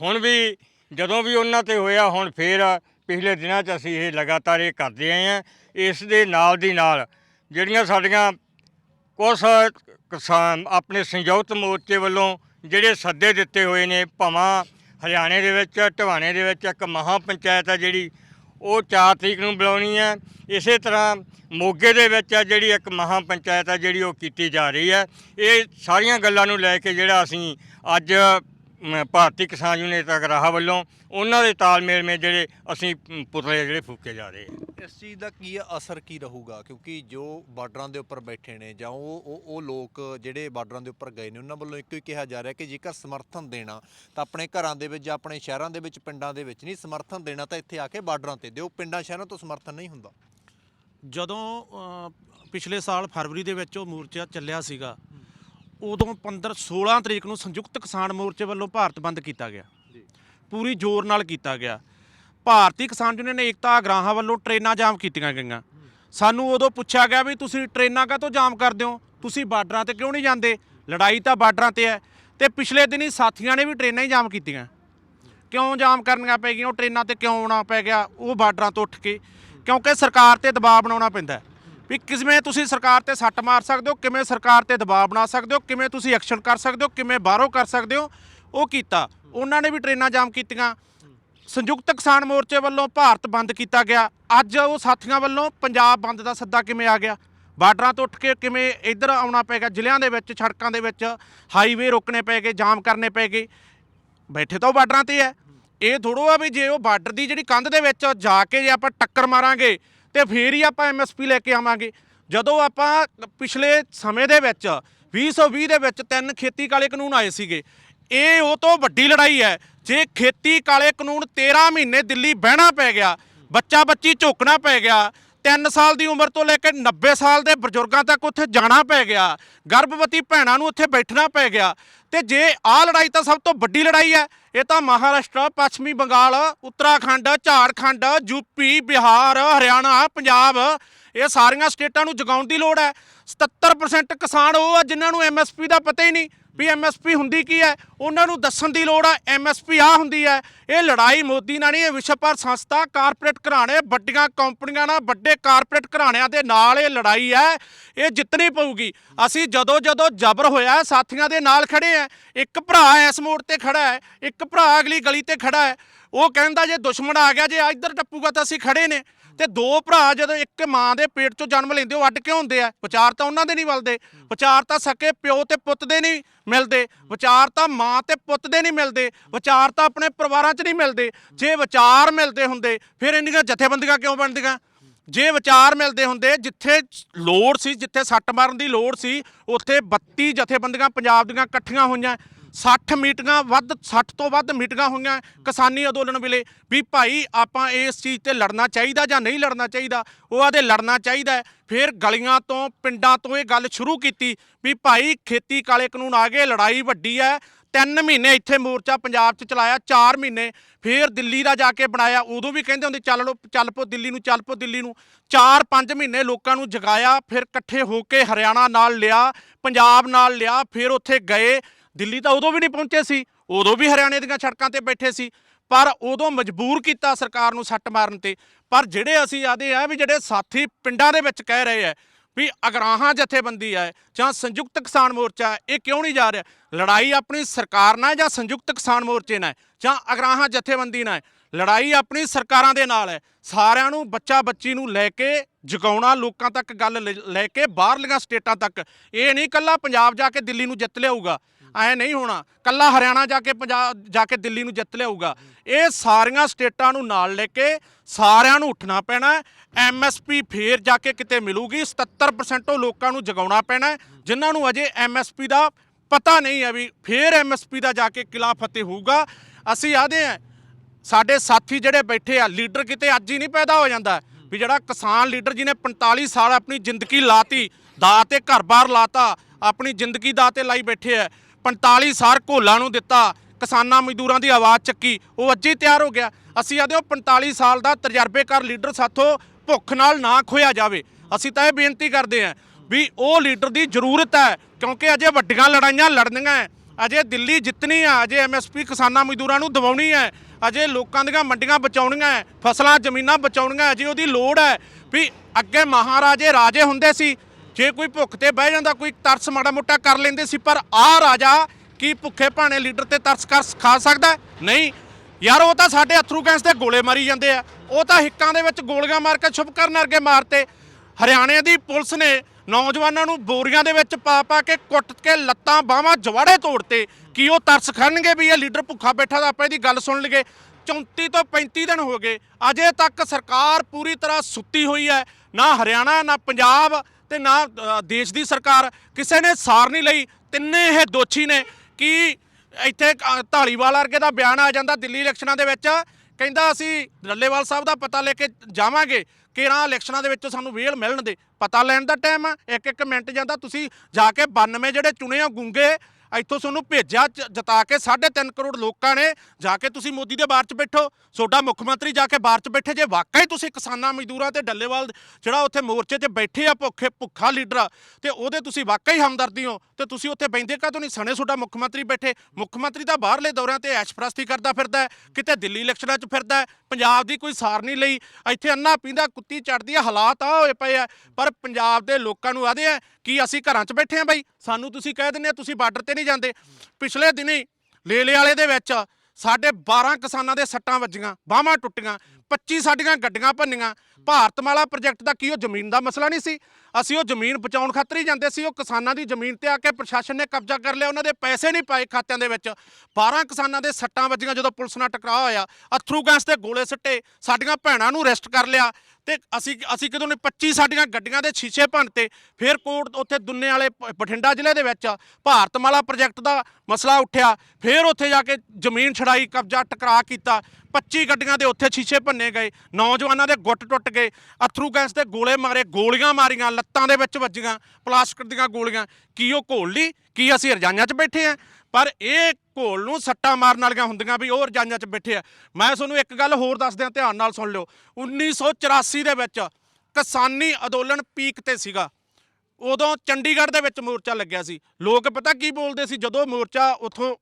ਹੁਣ ਵੀ ਜਦੋਂ ਵੀ ਉਹਨਾਂ ਤੇ ਹੋਇਆ, ਹੁਣ ਫੇਰ ਪਿਛਲੇ ਦਿਨਾਂ 'ਚ ਅਸੀਂ ਇਹ ਲਗਾਤਾਰ ਇਹ ਕਰਦੇ ਆਏ ਆ ਇਸ ਦੇ ਨਾਲ ਦੀ ਨਾਲ ਜਿਹੜੀਆਂ ਸਾਡੀਆਂ ਕੁਛ ਕਿਸਾਨ ਆਪਣੇ ਸੰਯੁਕਤ ਮੋਰਚੇ ਵੱਲੋਂ ਜਿਹੜੇ ਸੱਦੇ ਦਿੱਤੇ ਹੋਏ ਨੇ, ਭਾਵਾਂ ਹਰਿਆਣੇ ਦੇ ਵਿੱਚ, ਢਵਾਣੇ ਦੇ ਵਿੱਚ, ਇੱਕ ਮਹਾ ਪੰਚਾਇਤ ਹੈ ਜਿਹੜੀ ਉਹ 4 ਤਰੀਕ ਨੂੰ ਬੁਲਾਉਣੀ ਹੈ। ਇਸੇ ਤਰ੍ਹਾਂ ਮੋਗੇ ਦੇ ਵਿੱਚ ਆ ਜਿਹੜੀ ਇੱਕ ਮਹਾ ਪੰਚਾਇਤ ਆ ਜਿਹੜੀ ਉਹ ਕੀਤੀ ਜਾ ਰਹੀ ਹੈ। ਇਹ ਸਾਰੀਆਂ ਗੱਲਾਂ ਨੂੰ ਲੈ ਕੇ ਜਿਹੜਾ ਅਸੀਂ ਅੱਜ ਮ, ਭਾਰਤੀ ਕਿਸਾਨ ਯੂਨੀਅਨ ਤੱਕ ਰਾਹ ਵੱਲੋਂ ਉਹਨਾਂ ਦੇ ਤਾਲਮੇਲ ਮੇ ਜਿਹੜੇ ਅਸੀਂ ਮ, ਪੁਤਲੇ ਜਿਹੜੇ ਫੂਕੇ ਜਾ ਰਹੇ ਆ ਇਸ ਚੀਜ਼ ਦਾ ਕੀ ਅਸਰ ਕੀ ਰਹੂਗਾ? ਕਿਉਂਕਿ ਜੋ ਬਾਰਡਰਾਂ ਦੇ ਉੱਪਰ ਬੈਠੇ ਨੇ ਜਾਂ ਉਹ ਉਹ ਉਹ ਲੋਕ ਜਿਹੜੇ ਬਾਰਡਰਾਂ ਦੇ ਉੱਪਰ ਗਏ ਨੇ ਉਹਨਾਂ ਵੱਲੋਂ ਇੱਕੋ ਹੀ ਕਿਹਾ ਜਾ ਰਿਹਾ ਕਿ ਜੇਕਰ ਸਮਰਥਨ ਦੇਣਾ ਤਾਂ ਆਪਣੇ ਘਰਾਂ ਦੇ ਵਿੱਚ ਜਾਂ ਆਪਣੇ ਸ਼ਹਿਰਾਂ ਦੇ ਵਿੱਚ ਪਿੰਡਾਂ ਦੇ ਵਿੱਚ ਨਹੀਂ ਸਮਰਥਨ ਦੇਣਾ ਤਾਂ ਇੱਥੇ ਆ ਕੇ ਬਾਰਡਰਾਂ ਤੇ ਦਿਓ। ਪਿੰਡਾਂ ਸ਼ਹਿਰਾਂ ਤੋਂ ਸਮਰਥਨ ਨਹੀਂ ਹੁੰਦਾ। ਜਦੋਂ ਅ, ਪਿਛਲੇ ਸਾਲ ਫਰਵਰੀ ਦੇ ਵਿੱਚ ਉਹ ਮੋਰਚਾ ਚੱਲਿਆ ਸੀਗਾ ਉਦੋਂ 15 16 ਤਰੀਕ ਨੂੰ ਸੰਯੁਕਤ ਕਿਸਾਨ ਮੋਰਚੇ ਵੱਲੋਂ ਭਾਰਤ ਬੰਦ ਕੀਤਾ ਗਿਆ। ਪੂਰੀ ਜ਼ੋਰ ਨਾਲ ਕੀਤਾ ਗਿਆ। ਭਾਰਤੀ ਕਿਸਾਨ ਯੂਨੀਅਨ ਏਕਤਾ ਅਗਰਾਹਾਂ ਵੱਲੋਂ ਟ੍ਰੇਨਾਂ ਜਾਮ ਕੀਤੀਆਂ ਗਈਆਂ। ਸਾਨੂੰ ਉਦੋਂ ਪੁੱਛਿਆ ਗਿਆ ਵੀ ਤੁਸੀਂ ਟ੍ਰੇਨਾਂ ਕਾਹਤੋਂ ਜਾਮ ਕਰਦੇ ਹੋ? ਤੁਸੀਂ ਬਾਰਡਰਾਂ ਤੇ ਕਿਉਂ ਨਹੀਂ ਜਾਂਦੇ? ਲੜਾਈ ਤਾਂ ਬਾਰਡਰਾਂ ਤੇ ਹੈ। ਤੇ ਪਿਛਲੇ ਦਿਨੀ ਸਾਥੀਆਂ ਨੇ ਵੀ ਟ੍ਰੇਨਾਂ ਹੀ ਜਾਮ ਕੀਤੀਆਂ। ਕਿਉਂ ਜਾਮ ਕਰਨੀਆਂ ਪੈ ਗਈਆਂ? ਉਹ ਟ੍ਰੇਨਾਂ ਤੇ ਕਿਉਂ ਆਉਣਾ ਪੈ ਗਿਆ? ਉਹ ਬਾਰਡਰਾਂ ਤੋਂ ਉੱਠ ਕੇ। ਕਿਉਂਕਿ ਸਰਕਾਰ ਤੇ ਦਬਾਅ ਬਣਾਉਣਾ ਪੈਂਦਾ। ਵੀ ਕਿਵੇਂ ਤੁਸੀਂ ਸਰਕਾਰ ਤੇ ਸੱਟ ਮਾਰ ਸਕਦੇ ਹੋ, ਕਿਵੇਂ ਸਰਕਾਰ ਤੇ ਦਬਾਅ ਬਣਾ ਸਕਦੇ ਹੋ, ਕਿਵੇਂ ਤੁਸੀਂ ਐਕਸ਼ਨ ਕਰ ਸਕਦੇ ਹੋ, ਕਿਵੇਂ ਬਾਹਰੋਂ ਕਰ ਸਕਦੇ ਹੋ, ਉਹ ਕੀਤਾ। ਉਹਨਾਂ ਨੇ ਵੀ ਟ੍ਰੇਨਾਂ ਜਾਮ ਕੀਤੀਆਂ। ਸੰਯੁਕਤ ਕਿਸਾਨ ਮੋਰਚੇ ਵੱਲੋਂ ਭਾਰਤ ਬੰਦ ਕੀਤਾ ਗਿਆ। ਅੱਜ ਉਹ ਸਾਥੀਆਂ ਵੱਲੋਂ ਪੰਜਾਬ ਬੰਦ ਦਾ ਸੱਦਾ ਕਿਵੇਂ ਆ ਗਿਆ? ਬਾਰਡਰਾਂ ਤੋਂ ਉੱਠ ਕੇ ਕਿਵੇਂ ਇੱਧਰ ਆਉਣਾ ਪੈ ਜ਼ਿਲ੍ਹਿਆਂ ਦੇ ਵਿੱਚ, ਸੜਕਾਂ ਦੇ ਵਿੱਚ ਹਾਈਵੇ ਰੋਕਣੇ ਪੈ ਗਏ, ਜਾਮ ਕਰਨੇ ਪੈ ਗਏ। ਬੈਠੇ ਤਾਂ ਉਹ ਬਾਰਡਰਾਂ ਤੇ ਹੈ। ਇਹ ਥੋੜੋ ਆ ਵੀ ਜੇ ਉਹ ਬਾਰਡਰ ਦੀ ਜਿਹੜੀ ਕੰਧ ਦੇ ਵਿੱਚ ਜਾ ਕੇ ਜੇ ਆਪਾਂ ਟੱਕਰ ਮਾਰਾਂਗੇ ਤੇ ਫੇਰ ਹੀ ਆਪਾਂ ਐਮਐਸਪੀ ਲੈ ਕੇ ਆਵਾਂਗੇ। ਜਦੋਂ ਆਪਾਂ ਪਿਛਲੇ ਸਮੇਂ ਦੇ ਵਿੱਚ 2020 ਦੇ ਵਿੱਚ ਤਿੰਨ ਖੇਤੀ ਕਾਲੇ ਕਾਨੂੰਨ ਆਏ ਸੀਗੇ, ਇਹ ਉਹ ਤੋਂ ਵੱਡੀ ਲੜਾਈ ਹੈ, ਜੇ ਖੇਤੀ ਕਾਲੇ ਕਾਨੂੰਨ 13 ਮਹੀਨੇ ਦਿੱਲੀ ਬਹਿਣਾ ਪੈ ਗਿਆ ਬੱਚਾ ਬੱਚੀ ਝੋਕਣਾ ਪੈ ਗਿਆ 3 ਸਾਲ ਦੀ ਉਮਰ ਤੋਂ ਲੈ ਕੇ 90 ਸਾਲ ਦੇ ਬਜ਼ੁਰਗਾਂ ਤੱਕ ਉੱਥੇ ਜਾਣਾ ਪੈ ਗਿਆ। ਗਰਭਵਤੀ ਭੈਣਾਂ ਨੂੰ ਉੱਥੇ ਬੈਠਣਾ ਪੈ ਗਿਆ। ਤੇ ਜੇ ਆਹ ਲੜਾਈ ਤਾਂ ਸਭ ਤੋਂ ਵੱਡੀ ਲੜਾਈ ਹੈ। ਇਹ ਤਾਂ ਮਹਾਰਾਸ਼ਟਰ, ਪੱਛਮੀ ਬੰਗਾਲ, ਉੱਤਰਾਖੰਡ, ਝਾਰਖੰਡ ਯੂਪੀ ਬਿਹਾਰ, ਹਰਿਆਣਾ, ਪੰਜਾਬ ਇਹ ਸਾਰੀਆਂ ਸਟੇਟਾਂ ਨੂੰ ਜਗਾਉਣ ਦੀ ਲੋੜ ਹੈ। 77% ਕਿਸਾਨ ਉਹ ਆ ਜਿਨ੍ਹਾਂ ਨੂੰ ਐਮਐਸਪੀ ਦਾ ਪਤਾ ਹੀ ਨਹੀਂ। ਵੀ ਐਮਐਸਪੀ ਹੁੰਦੀ ਕੀ ਹੈ? ਉਹਨਾਂ ਨੂੰ ਦੱਸਣ ਦੀ ਲੋੜ ਆ ਐਮਐਸਪੀ ਆ ਹੁੰਦੀ ਹੈ। ਇਹ ਲੜਾਈ ਮੋਦੀ ਨਾਲ ਨਹੀਂ, ਇਹ ਵਿਸ਼ਵ ਭਰ ਸੰਸਥਾ ਕਾਰਪੋਰੇਟ ਘਰਾਣੇ, ਵੱਡੀਆਂ ਕੰਪਨੀਆਂ ਨਾਲ, ਵੱਡੇ ਕਾਰਪੋਰੇਟ ਘਰਾਣਿਆਂ ਦੇ ਨਾਲ ਇਹ ਲੜਾਈ ਹੈ। ਇਹ ਜਿੱਤਣੀ ਪਊਗੀ। ਅਸੀਂ ਜਦੋਂ ਜਦੋਂ ਜ਼ਬਰ ਹੋਇਆ, ਸਾਥੀਆਂ ਦੇ ਨਾਲ ਖੜੇ ਆ। ਇੱਕ ਭਰਾ ਇਸ ਮੋੜ ਤੇ ਖੜਾ ਹੈ, ਇੱਕ ਭਰਾ ਅਗਲੀ ਗਲੀ ਤੇ ਖੜਾ ਹੈ। ਉਹ ਕਹਿੰਦਾ, ਜੇ ਦੁਸ਼ਮਣ ਆ ਗਿਆ, ਜੇ ਇੱਧਰ ਟੱਪੂਗਾ ਤਾਂ ਅਸੀਂ ਖੜੇ ਨੇ। ਤੇ ਦੋ ਭਰਾ ਜਦੋਂ ਇੱਕ ਮਾਂ ਦੇ ਪੇਟ ਚੋਂ ਜਨਮ ਲੈਂਦੇ, ਉਹ ਅੱਡ ਕਿਉਂ ਹੁੰਦੇ ਆ? ਵਿਚਾਰ ਤਾਂ ਉਹਨਾਂ ਦੇ ਨਹੀਂ ਮਿਲਦੇ ਵਿਚਾਰ ਤਾਂ ਸਕੇ ਪਿਓ ਤੇ ਪੁੱਤ ਦੇ ਨਹੀਂ ਮਿਲਦੇ। ਵਿਚਾਰ ਤਾਂ ਮਾਂ ਤੇ ਪੁੱਤ ਦੇ ਨਹੀਂ ਮਿਲਦੇ। ਵਿਚਾਰ ਤਾਂ ਆਪਣੇ ਪਰਿਵਾਰਾਂ 'ਚ ਨਹੀਂ ਮਿਲਦੇ। ਜੇ ਵਿਚਾਰ ਮਿਲਦੇ ਹੁੰਦੇ, ਫਿਰ ਇੰਨੀਆਂ ਜਥੇਬੰਦੀਆਂ ਕਿਉਂ ਬਣਦੀਆਂ? ਜੇ ਵਿਚਾਰ ਮਿਲਦੇ ਹੁੰਦੇ, ਜਿੱਥੇ ਲੋੜ ਸੀ, ਜਿੱਥੇ ਸੱਟ ਮਾਰਨ ਦੀ ਲੋੜ ਸੀ, ਉੱਥੇ 32 ਜਥੇਬੰਦੀਆਂ ਪੰਜਾਬ ਦੀਆਂ ਇਕੱਠੀਆਂ ਹੋਈਆਂ। 60 ਮੀਟਿੰਗਾਂ ਵੱਧ 60 ਤੋਂ ਵੱਧ ਮੀਟਿੰਗਾਂ ਹੋਈਆਂ, ਕਿਸਾਨੀ ਅੰਦੋਲਨ ਵੇਲੇ ਵੀ ਭਾਈ ਆਪਾਂ ਇਸ ਚੀਜ਼ ਤੇ ਲੜਨਾ ਚਾਹੀਦਾ ਜਾਂ ਨਹੀਂ ਲੜਨਾ ਚਾਹੀਦਾ, ਉਹ ਆਦੇ ਲੜਨਾ ਚਾਹੀਦਾ ਫਿਰ ਗਲੀਆਂ ਤੋਂ, ਪਿੰਡਾਂ ਤੋਂ ਇਹ ਗੱਲ ਸ਼ੁਰੂ ਕੀਤੀ ਵੀ ਭਾਈ ਖੇਤੀ ਕਾਲੇ ਕਾਨੂੰਨ ਆ ਗਏ, ਲੜਾਈ ਵੱਡੀ ਹੈ, ਤਿੰਨ ਮਹੀਨੇ ਇੱਥੇ ਮੋਰਚਾ ਪੰਜਾਬ 'ਚ ਚਲਾਇਆ 4 ਮਹੀਨੇ, ਫਿਰ ਦਿੱਲੀ ਦਾ ਜਾ ਕੇ ਬਣਾਇਆ, ਉਦੋਂ ਵੀ ਕਹਿੰਦੇ ਹੁੰਦੇ ਚੱਲ ਲੋ ਚੱਲ ਪੋ ਦਿੱਲੀ ਨੂੰ, ਚੱਲ ਪੋ ਦਿੱਲੀ ਨੂੰ। 4-5 ਮਹੀਨੇ ਲੋਕਾਂ ਨੂੰ ਜਗਾਇਆ, ਫਿਰ ਇਕੱਠੇ ਹੋ ਕੇ ਹਰਿਆਣਾ ਨਾਲ ਲਿਆ, ਪੰਜਾਬ ਨਾਲ ਲਿਆ, ਫਿਰ ਉੱਥੇ ਗਏ ਦਿੱਲੀ ਤਾਂ ਉਦੋਂ ਵੀ ਨਹੀਂ ਪਹੁੰਚੇ ਸੀ ਉਦੋਂ ਵੀ ਹਰਿਆਣੇ ਦੀਆਂ ਸੜਕਾਂ ਤੇ ਬੈਠੇ ਸੀ ਪਰ ਉਦੋਂ ਮਜਬੂਰ ਕੀਤਾ ਸਰਕਾਰ ਨੂੰ ਸੱਟ ਮਾਰਨ ਤੇ। ਪਰ ਜਿਹੜੇ ਅਸੀਂ ਆਦੇ ਆ ਵੀ ਜਿਹੜੇ ਸਾਥੀ ਪਿੰਡਾਂ ਦੇ ਵਿੱਚ ਕਹਿ ਰਹੇ ਆ ਵੀ ਅਗਰਾਹਾਂ ਜਥੇਬੰਦੀ ਹੈ ਜਾਂ ਸੰਯੁਕਤ ਕਿਸਾਨ ਮੋਰਚਾ ਹੈ, ਇਹ ਕਿਉਂ ਨਹੀਂ ਜਾ ਰਿਹਾ? ਲੜਾਈ ਆਪਣੀ ਸਰਕਾਰ ਨਾਲ ਜਾਂ ਸੰਯੁਕਤ ਕਿਸਾਨ ਮੋਰਚੇ ਨਾਲ ਜਾਂ ਅਗਰਾਹਾਂ ਜਥੇਬੰਦੀ ਨਾਲ? ਲੜਾਈ ਆਪਣੀ ਸਰਕਾਰਾਂ ਦੇ ਨਾਲ ਹੈ। ਸਾਰਿਆਂ ਨੂੰ ਬੱਚਾ ਬੱਚੀ ਨੂੰ ਲੈ ਕੇ ਜਗਾਉਣਾ ਲੋਕਾਂ ਤੱਕ ਗੱਲ ਲੈ- ਲੈ ਕੇ ਬਾਹਰਲੀਆਂ ਸਟੇਟਾਂ ਤੱਕ। ਇਹ ਨਹੀਂ ਕੱਲਾ ਪੰਜਾਬ ਜਾ ਕੇ ਦਿੱਲੀ ਨੂੰ ਜਿੱਤ ਲਿਆਊਗਾ। ਐ ਨਹੀਂ ਹੋਣਾ। ਕੱਲਾ ਹਰਿਆਣਾ ਜਾ ਕੇ ਪੰਜਾਬ ਜਾ ਕੇ ਦਿੱਲੀ ਨੂੰ ਜਿੱਤ ਲਿਆਊਗਾ। ਇਹ ਸਾਰੀਆਂ ਸਟੇਟਾਂ ਨੂੰ ਨਾਲ ਲੈ ਕੇ ਸਾਰਿਆਂ ਨੂੰ ਉੱਠਣਾ ਪੈਣਾ ਐਮਐਸਪੀ ਫੇਰ ਜਾ ਕੇ ਕਿਤੇ ਮਿਲੂਗੀ। 77% ਉਹ ਲੋਕਾਂ ਨੂੰ ਜਗਾਉਣਾ ਪੈਣਾ ਹੈ, ਜਿਨ੍ਹਾਂ ਨੂੰ ਅਜੇ ਐਮਐਸਪੀ ਦਾ ਪਤਾ ਨਹੀਂ ਹੈ ਵੀ ਫੇਰ ਐਮਐਸਪੀ ਦਾ ਜਾ ਕੇ ਕਿਲਾ ਫਤਿਹ ਹੋਊਗਾ। ਅਸੀਂ ਆਦੇ ਆ ਸਾਡੇ ਸਾਥੀ ਜਿਹੜੇ ਬੈਠੇ ਆ ਲੀਡਰ ਕਿਤੇ ਅੱਜ ਹੀ ਨਹੀਂ ਪੈਦਾ ਹੋ ਜਾਂਦਾ। ਵੀ ਜਿਹੜਾ ਕਿਸਾਨ ਲੀਡਰ ਜਿਹਨੇ 45 ਸਾਲ ਆਪਣੀ ਜ਼ਿੰਦਗੀ ਲਾਤੀ ਦਾ ਤੇ ਘਰ-ਬਾਰ ਲਾਤਾ ਆਪਣੀ ਜ਼ਿੰਦਗੀ ਦਾ ਤੇ ਲਾਈ ਬੈਠੇ ਆ 45 ਸਾਲ ਘੋਲਾਂ ਨੂੰ ਦਿੱਤਾ। ਕਿਸਾਨਾਂ ਮਜ਼ਦੂਰਾਂ ਦੀ ਆਵਾਜ਼ ਚੱਕੀ। ਉਹ ਅੱਜ ਹੀ ਤਿਆਰ ਹੋ ਗਿਆ। ਅਸੀਂ ਆਦੇ ਉਹ 45 ਸਾਲ ਦਾ ਤਜਰਬੇਕਾਰ ਲੀਡਰ ਸਾਥੋਂ ਭੁੱਖ ਨਾਲ ਨਾ ਖੋਇਆ ਜਾਵੇ। ਅਸੀਂ ਤਾਂ ਇਹ ਬੇਨਤੀ ਕਰਦੇ ਆਂ ਵੀ ਉਹ ਲੀਡਰ ਦੀ ਜ਼ਰੂਰਤ ਹੈ, ਕਿਉਂਕਿ ਅਜੇ ਵੱਡੀਆਂ ਲੜਾਈਆਂ ਲੜਨੀਆਂ ਹੈ। ਅਜੇ ਦਿੱਲੀ ਜਿੱਤਣੀ ਆ ਅਜੇ ਐਮਐਸਪੀ ਕਿਸਾਨਾਂ ਮਜ਼ਦੂਰਾਂ ਨੂੰ ਦਿਵਾਉਣੀ ਹੈ, ਅਜੇ ਲੋਕਾਂ ਦੀਆਂ ਮੰਡੀਆਂ ਬਚਾਉਣੀਆਂ ਹੈ, ਫਸਲਾਂ, ਜ਼ਮੀਨਾਂ ਬਚਾਉਣੀਆਂ ਅਜੇ ਉਹਦੀ ਲੋੜ ਹੈ ਵੀ ਅੱਗੇ ਮਹਾਰਾਜੇ ਰਾਜੇ ਹੁੰਦੇ ਸੀ ਜੇ ਕੋਈ ਭੁੱਖ ਤੇ ਬਹਿ ਜਾਂਦਾ, ਕੋਈ ਤਰਸ ਮਾੜਾ ਮੋਟਾ ਕਰ ਲੈਂਦੇ ਸੀ, ਪਰ ਆਹ ਰਾਜਾ ਕੀ ਭੁੱਖੇ ਭਾਣੇ ਲੀਡਰ ਤੇ ਤਰਸ ਕਰ ਖਾ ਸਕਦਾ? ਨਹੀਂ। ਯਾਰ, ਉਹ ਤਾਂ ਸਾਡੇ ਅਥਰੂ ਗੈਸ ਤੇ ਗੋਲੇ ਮਾਰੀ ਜਾਂਦੇ ਆ। ਉਹ ਤਾਂ ਹਿੱਕਾਂ ਦੇ ਵਿੱਚ ਗੋਲੀਆਂ ਮਾਰ ਕੇ ਛੁਪ ਕਰਨ ਵਰਗੇ ਮਾਰਤੇ। ਹਰਿਆਣੇ ਦੀ ਪੁਲਿਸ ਨੇ ਨੌਜਵਾਨਾਂ ਨੂੰ ਬੋਰੀਆਂ ਦੇ ਵਿੱਚ ਪਾ ਪਾ ਕੇ ਕੁੱਟ ਕੇ ਲੱਤਾਂ ਬਾਹਾਂ ਜਵਾੜੇ ਤੋੜਤੇ। ਕੀ ਉਹ ਤਰਸ ਖਾਣਗੇ ਵੀ ਇਹ ਲੀਡਰ ਭੁੱਖਾ ਬੈਠਾ ਤਾਂ ਆਪਾਂ ਇਹਦੀ ਗੱਲ ਸੁਣ ਲਈਏ। 34 ਤੋਂ 35 ਦਿਨ ਹੋ ਗਏ। ਅਜੇ ਤੱਕ ਸਰਕਾਰ ਪੂਰੀ ਤਰ੍ਹਾਂ ਸੁੱਤੀ ਹੋਈ ਹੈ। ਨਾ ਹਰਿਆਣਾ, ਨਾ ਪੰਜਾਬ। ਤੇ ਨਾ ਦੇਸ਼ ਦੀ ਸਰਕਾਰ ਕਿਸੇ ਨੇ ਸਾਰ ਨਹੀਂ ਲਈ। ਤਿੰਨੇ ਇਹ ਦੋਸ਼ੀ ਨੇ ਕਿ ਇੱਥੇ ਅ, ਢਾਲੀਵਾਲ ਵਰਗੇ ਦਾ ਬਿਆਨ ਆ ਜਾਂਦਾ ਦਿੱਲੀ ਇਲੈਕਸ਼ਨਾਂ ਦੇ ਵਿੱਚ। ਕਹਿੰਦਾ ਅਸੀਂ ਰੱਲੇਵਾਲ ਸਾਹਿਬ ਦਾ ਪਤਾ ਲੈ ਕੇ ਜਾਵਾਂਗੇ ਕਿ ਰਾਂ ਇਲੈਕਸ਼ਨਾਂ ਦੇ ਵਿੱਚੋਂ ਸਾਨੂੰ ਵੇਲ ਮਿਲਣ ਦੇ। ਪਤਾ ਲੈਣ ਦਾ ਟਾਈਮ ਆ। ਇੱਕ ਇੱਕ ਮਿੰਟ ਜਾਂਦਾ ਤੁਸੀਂ ਜਾ ਕੇ 92 ਜਿਹੜੇ ਚੁਣੇ ਹੋ ਗੁੰਗੇ ਇੱਥੋਂ ਤੁਹਾਨੂੰ ਭੇਜਿਆ ਜ- ਜਤਾ ਕੇ 3.5 ਕਰੋੜ ਲੋਕਾਂ ਨੇ ਜਾ ਕੇ ਤੁਸੀਂ ਮੋਦੀ ਦੇ ਬਾਰ 'ਚ ਬੈਠੋ। ਤੁਹਾਡਾ ਮੁੱਖ ਮੰਤਰੀ ਜਾ ਕੇ ਬਾਰ 'ਚ ਬੈਠੇ, ਜੇ ਵਾਕਈ ਤੁਸੀਂ ਕਿਸਾਨਾਂ ਮਜ਼ਦੂਰਾਂ ਤੇ ਡੱਲੇਵਾਲ ਜਿਹੜਾ ਉੱਥੇ ਮੋਰਚੇ ਤੇ ਬੈਠੇ ਆ ਭੁੱਖੇ, ਭੁੱਖਾ ਲੀਡਰ ਆ ਤੇ ਉਹਦੇ ਤੁਸੀਂ ਵਾਕਈ ਹਮਦਰਦੀ ਹੋ, ਤੇ ਤੁਸੀਂ ਉੱਥੇ ਬੈਂਦੇ ਕਾ ਨਹੀਂ? ਸਣੇ ਤੁਹਾਡਾ ਮੁੱਖ ਮੰਤਰੀ ਬੈਠੇ। ਮੁੱਖ ਮੰਤਰੀ ਤਾਂ ਬਾਹਰਲੇ ਦੌਰਿਆਂ ਤੇ ਐਸ਼ਪ੍ਰਸਤੀ ਕਰਦਾ ਫਿਰਦਾ ਹੈ, ਕਿਤੇ ਦਿੱਲੀ ਇਲੈਕਸ਼ਨਾਂ 'ਚ ਫਿਰਦਾ ਹੈ, ਪੰਜਾਬ ਦੀ ਕੋਈ ਸਾਰ ਨਹੀਂ ਲਈ। ਇੱਥੇ ਅੰਨਾ ਪੀਂਦਾ, ਕੁੱਤੀ ਚੜਦੀ ਆ ਹਾਲਾਤ ਆ ਹੋਏ ਪਏ ਆ, ਪਰ ਪੰਜਾਬ ਦੇ ਲੋਕਾਂ ਨੂੰ ਆਦੇ ਆ ਕਿ ਅਸੀਂ ਘਰਾਂ 'ਚ ਬੈਠੇ ਆ ਬਾਈ? ਸਾਨੂੰ ਤੁਸੀਂ ਕਹਿ ਦਿੰਦੇ ਆ, ਤੁਸੀਂ ਬਾਰਡਰ ਤੇ ਨਹੀਂ ਜਾਂਦੇ। ਪਿਛਲੇ ਦਿਨੀ ਲੇਲੇ ਵਾਲੇ ਦੇ ਵਿੱਚ ਸਾਡੇ 12 ਕਿਸਾਨਾਂ ਦੇ ਸੱਟਾਂ ਵੱਜੀਆਂ, ਬਾਹਾਂ ਟੁੱਟੀਆਂ 25 ਸਾਡੀਆਂ ਗੱਡੀਆਂ ਭੰਨੀਆਂ। ਭਾਰਤਮਾਲਾ ਪ੍ਰੋਜੈਕਟ ਦਾ ਕੀ ਉਹ ਜ਼ਮੀਨ ਦਾ ਮਸਲਾ ਨਹੀਂ ਸੀ? ਅਸੀਂ ਉਹ ਜ਼ਮੀਨ ਬਚਾਉਣ ਖਾਤਰ ਹੀ ਜਾਂਦੇ ਸੀ, ਉਹ ਕਿਸਾਨਾਂ ਦੀ ਜ਼ਮੀਨ ਤੇ ਆ ਕੇ ਪ੍ਰਸ਼ਾਸਨ ਨੇ ਕਬਜ਼ਾ ਕਰ ਲਿਆ, ਉਹਨਾਂ ਦੇ ਪੈਸੇ ਨਹੀਂ ਪਾਏ ਖਾਤਿਆਂ ਦੇ ਵਿੱਚ। 12 ਕਿਸਾਨਾਂ ਦੇ ਸੱਟਾਂ ਵੱਜੀਆਂ ਜਦੋਂ ਪੁਲਿਸ ਨਾਲ ਟਕਰਾਅ ਹੋਇਆ, ਅਥਰੂ ਗੈਸ ਦੇ ਗੋਲੇ ਸਿੱਟੇ, ਸਾਡੀਆਂ ਭੈਣਾਂ ਨੂੰ ਅਰੈਸਟ ਕਰ ਲਿਆ ਤੇ ਅਸੀਂ ਅਸੀਂ ਕਿਦੋਂ ਨੇ 25 ਸਾਡੀਆਂ ਗੱਡੀਆਂ ਦੇ ਸ਼ੀਸ਼ੇ ਭੰਨਤੇ ਫਿਰ ਕੋਰਟ ਉੱਥੇ ਦੁੰਨੇ ਵਾਲੇ ਬਠਿੰਡਾ ਜ਼ਿਲ੍ਹੇ ਦੇ ਵਿੱਚ ਭਾਰਤਮਾਲਾ ਪ੍ਰੋਜੈਕਟ ਦਾ ਮਸਲਾ ਉੱਠਿਆ, ਫਿਰ ਉੱਥੇ ਜਾ ਕੇ ਜ਼ਮੀਨ ਛੜਾਈ ਕਬਜ਼ਾ ਟਕਰਾ ਕੀਤਾ 25 ਗੱਡੀਆਂ ਦੇ ਉੱਥੇ ਸ਼ੀਸ਼ੇ ਭੰਨੇ ਗਏ, ਨੌਜਵਾਨਾਂ ਦੇ ਗੁੱਟ ਟੁੱਟ ਗਏ, ਅਥਰੂ ਗੈਸ ਦੇ ਗੋਲੇ ਮਾਰੇ, ਗੋਲੀਆਂ ਮਾਰੀਆਂ, ਲੱਤਾਂ ਦੇ ਵਿੱਚ ਵੱਜੀਆਂ, ਪਲਾਸਟਿਕ ਦੀਆਂ ਗੋਲੀਆਂ, ਕੀ ਉਹ ਘੋਲ ਲਈ, ਕੀ ਅਸੀਂ ਰਜਾਈਆਂ 'ਚ ਬੈਠੇ ਆ? ਪਰ ਇਹ ਘੋਲ ਨੂੰ ਸੱਟਾਂ ਮਾਰਨ ਵਾਲੀਆਂ ਹੁੰਦੀਆਂ ਵੀ ਉਹ ਰਜਾਈਆਂ 'ਚ ਬੈਠੇ ਆ। ਮੈਂ ਤੁਹਾਨੂੰ ਇੱਕ ਗੱਲ ਹੋਰ ਦੱਸ ਦਿਆਂ, ਧਿਆਨ ਨਾਲ ਸੁਣ ਲਿਓ। 1984 ਦੇ ਵਿੱਚ ਕਿਸਾਨੀ ਅੰਦੋਲਨ ਪੀਕ ਤੇ ਸੀਗਾ। ਉਦੋਂ ਚੰਡੀਗੜ੍ਹ ਦੇ ਵਿੱਚ ਮੋਰਚਾ ਲੱਗਿਆ ਸੀ। ਲੋਕ ਪਤਾ ਕੀ ਬੋਲਦੇ ਸੀ? ਜਦੋਂ ਮੋਰਚਾ ਉੱਥੋਂ